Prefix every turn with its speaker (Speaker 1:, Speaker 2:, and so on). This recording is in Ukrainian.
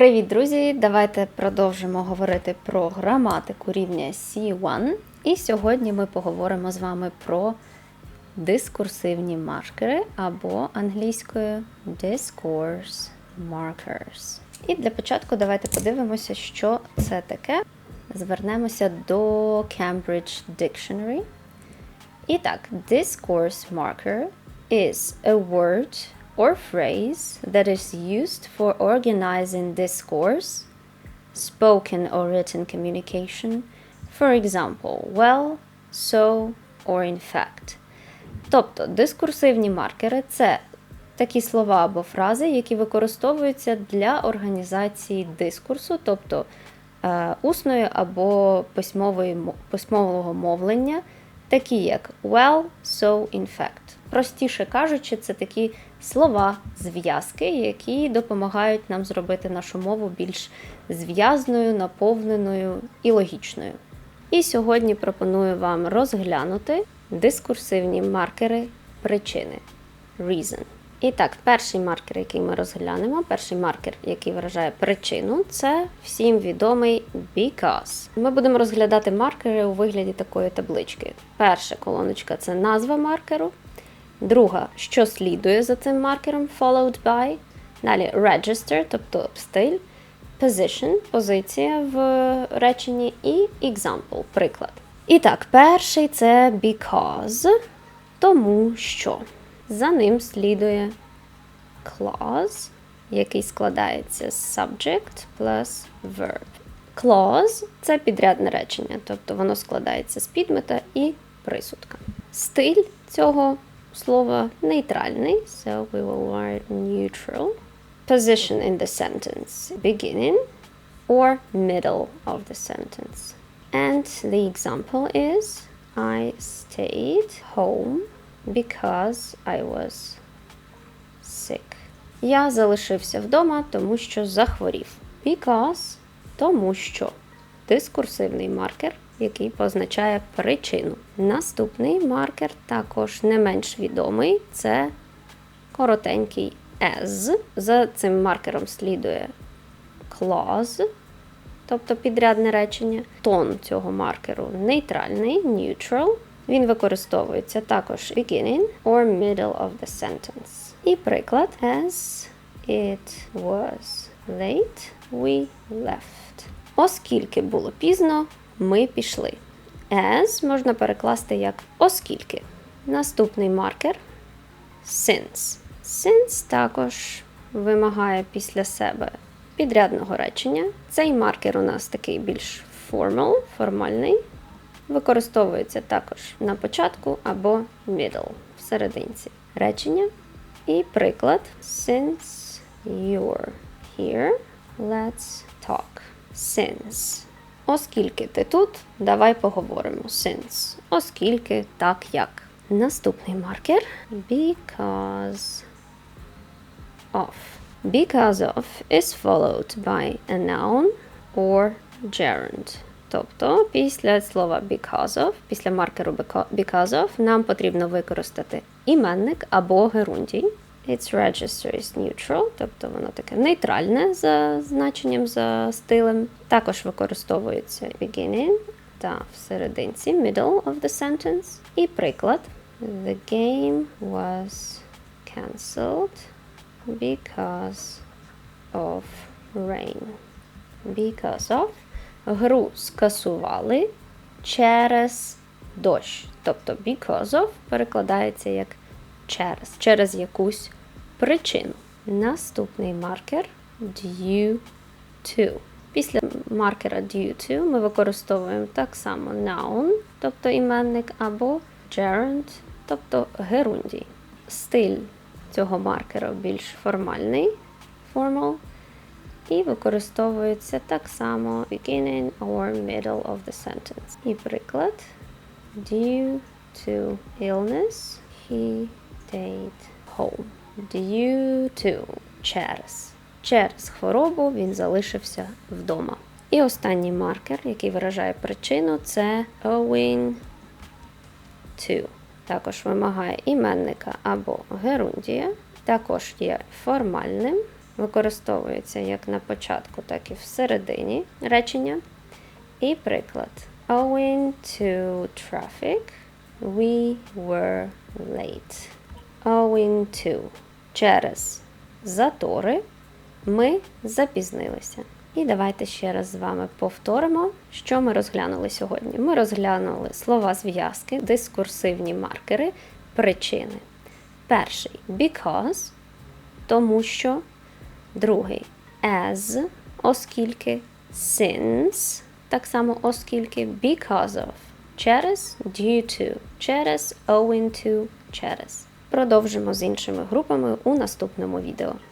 Speaker 1: Привіт, друзі! Давайте продовжимо говорити про граматику рівня C1. І сьогодні ми поговоримо з вами про дискурсивні маркери або англійською discourse markers. І для початку давайте подивимося, що це таке. Звернемося до Cambridge Dictionary. І так, discourse marker is a word or phrase that is used for organizing discourse, spoken or written communication, for example, well, so, or in fact. Тобто дискурсивні маркери це такі слова або фрази, які використовуються для організації дискурсу, тобто е, усної або письмової, письмового мовлення, такі як well, so, in fact. Простіше кажучи, це такі слова, зв'язки, які допомагають нам зробити нашу мову більш зв'язною, наповненою і логічною. І сьогодні пропоную вам розглянути дискурсивні маркери причини reason. І так, перший маркер, який ми розглянемо, перший маркер, який виражає причину, це всім відомий because. Ми будемо розглядати маркери у вигляді такої таблички. Перша колоночка це назва маркеру. Друга, що слідує за цим маркером, followed by. Далі register, тобто стиль, position, позиція в реченні, і example, приклад. І так, перший це because, тому що. За ним слідує clause, який складається з subject plus verb. Clause – це підрядне речення, тобто воно складається з підмета і присудка. Стиль цього слова нейтральний, so we will write neutral. Position in the sentence beginning or middle of the sentence. And the example is I stayed home because I was sick. Я залишився вдома, тому що захворів. Because тому що дискурсивний маркер, який позначає причину. Наступний маркер також не менш відомий це коротенький as. За цим маркером слідує clause, тобто підрядне речення. Тон цього маркеру нейтральний, neutral. Він використовується також beginning or middle of the sentence. І приклад as it was late, we left. Оскільки було пізно, ми пішли. As можна перекласти як оскільки. Наступний маркер since. Since також вимагає після себе підрядного речення. Цей маркер у нас такий більш formal, формальний. Використовується також на початку або middle, в речення. І приклад Since you're here, let's talk. Since. Оскільки ти тут, давай поговоримо. Since. Оскільки так як. Наступний маркер because of. Because of is followed by a noun or gerund. Тобто, після слова because of, після маркеру because of, нам потрібно використати іменник або герундій. Its register is neutral, тобто воно таке нейтральне за значенням, за стилем. Також використовується beginning та в серединці middle of the sentence. І приклад. The game was cancelled because of rain. Because of гру скасували через дощ. Тобто because of перекладається як через, через якусь причину. Наступний маркер due to. Після маркера due to ми використовуємо так само noun, тобто іменник, або gerund, тобто герундій. Стиль цього маркера більш формальний, formal, і використовується так само beginning or middle of the sentence. І приклад due to illness he stayed home. Due to через. Через хворобу він залишився вдома. І останній маркер, який виражає причину, це owing to. Також вимагає іменника або герундія. Також є формальним використовується як на початку, так і всередині речення. І приклад. Owing to traffic, we were late. Owing to. Через затори ми запізнилися. І давайте ще раз з вами повторимо, що ми розглянули сьогодні. Ми розглянули слова зв'язки, дискурсивні маркери, причини. Перший because, тому що. Другий as, оскільки, since, так само оскільки, because of, через due to, через owing to, через. Продовжимо з іншими групами у наступному відео.